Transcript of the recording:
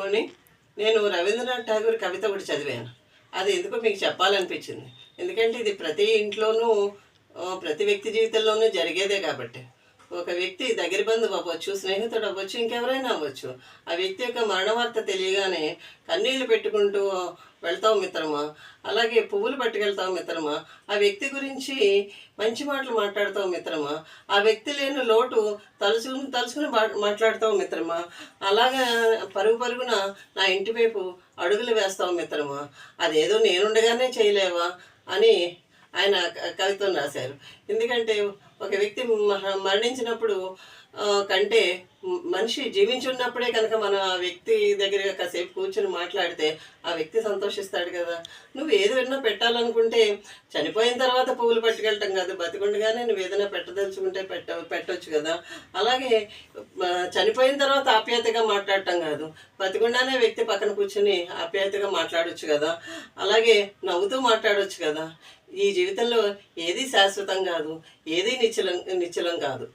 Morning నేను రవీంద్రనాథ్ ఠాగూర్ కవిత కూడా చదివాను. అది ఎందుకో మీకు చెప్పాలనిపించింది. ఎందుకంటే ఇది ప్రతి ఇంట్లోనూ ప్రతి వ్యక్తి జీవితంలోనూ జరిగేదే కాబట్టి. ఒక వ్యక్తి దగ్గర బంధువు అవ్వచ్చు స్నేహితుడు అవ్వచ్చు ఇంకెవరైనా అవ్వచ్చు. ఆ వ్యక్తి యొక్క మరణ వార్త తెలియగానే కన్నీళ్ళు పెట్టుకుంటూ వెళ్తావు మిత్రమా? అలాగే పువ్వులు పట్టుకెళ్తావు మిత్రమా? ఆ వ్యక్తి గురించి మంచి మాటలు మాట్లాడతావు మిత్రమా? ఆ వ్యక్తి లేని లోటు తలుచుకుని తలుచుకుని మాట్లాడతావు మిత్రమా? అలాగా పరుగు పరుగున నా ఇంటి వైపు అడుగులు వేస్తావు మిత్రమా? అదేదో నేనుండగానే చేయలేవా? అని ఆయన క- కవితను రాశారు. ఎందుకంటే ఒక వ్యక్తి మరణించినప్పుడు కంటే మనిషి జీవించున్నప్పుడే కనుక మనం ఆ వ్యక్తి దగ్గర కాసేపు కూర్చొని మాట్లాడితే ఆ వ్యక్తి సంతోషిస్తాడు కదా. నువ్వు ఏది విన్నా పెట్టాలనుకుంటే చనిపోయిన తర్వాత పువ్వులు పట్టుకెళ్ళటం కాదు బతికుండగానే నువ్వు ఏదైనా పెట్టదలుచుకుంటే పెట్ట పెట్టవచ్చు కదా. అలాగే చనిపోయిన తర్వాత ఆప్యాయతగా మాట్లాడటం కాదు బతికుండానే వ్యక్తి పక్కన కూర్చొని ఆప్యాయతగా మాట్లాడవచ్చు కదా. అలాగే నవ్వుతూ మాట్లాడవచ్చు కదా. ఈ జీవితంలో ఏది శాశ్వతం కాదు ఏది నిశ్చలం నిశ్చలం కాదు.